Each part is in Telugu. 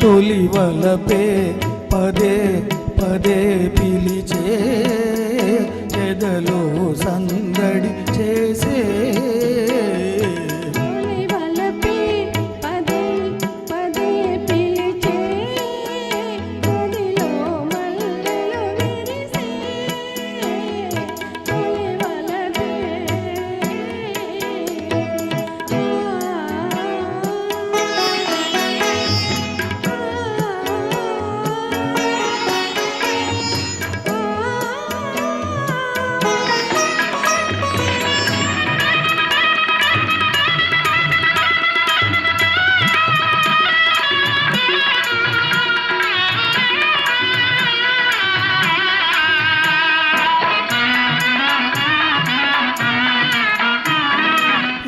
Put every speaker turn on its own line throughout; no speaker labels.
తొలి వలపే పదే పదే పిలిచే ఎదలో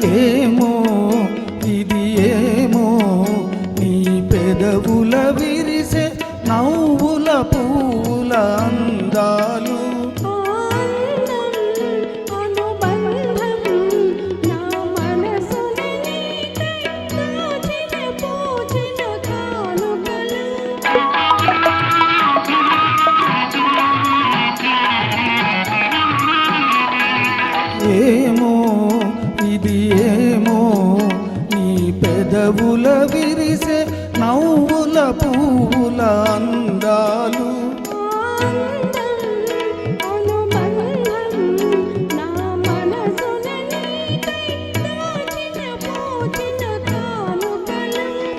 ఏమో ఇది ఏమో నీ పెదవుల విరిసే నవ్వుల పూల అందాలు.
ఆనందం
పూల అందాలు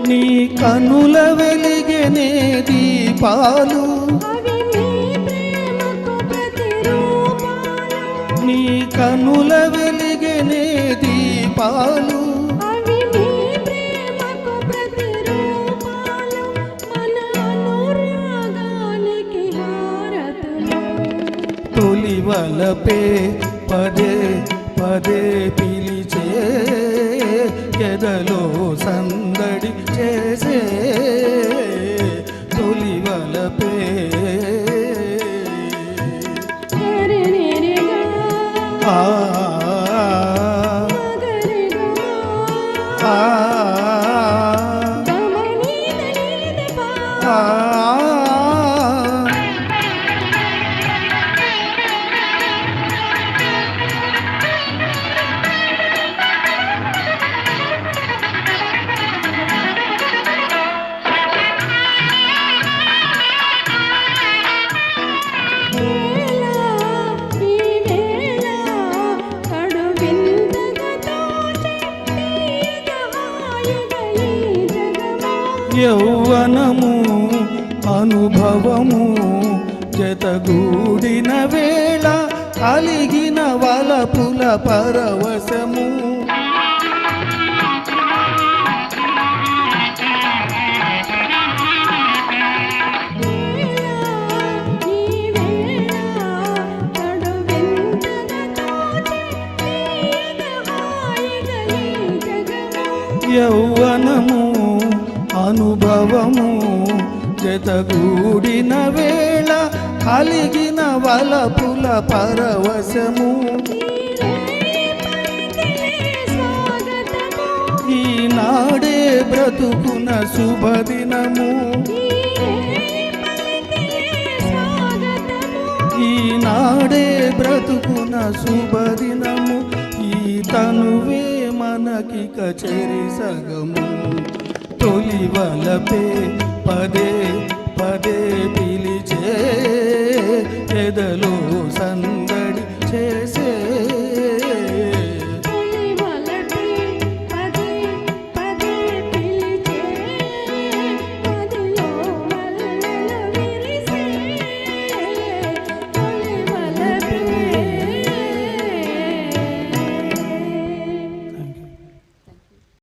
నీ
కనుల వెలిగెనే దీపాలు.
నీ
కనుల వెలిగెనే దీపాలు. వలపే పదే పదే పిలిచే ఎదలో సందడి చేసే తొలి వలపే ఆ యౌవనము అనుభవము జతగూడిన వేళ కలిగిన వలపుల పరవశము యౌవనము అనుభవము జతగూడిన వేళ కలిగిన వలపుల పరవశము. ఈనాడే బ్రతుకున శుభదినము. ఈనాడే బ్రతుకున శుభదినము. ఈ తనువే మనకి కచేరి సగము. తొలి వలపే పదే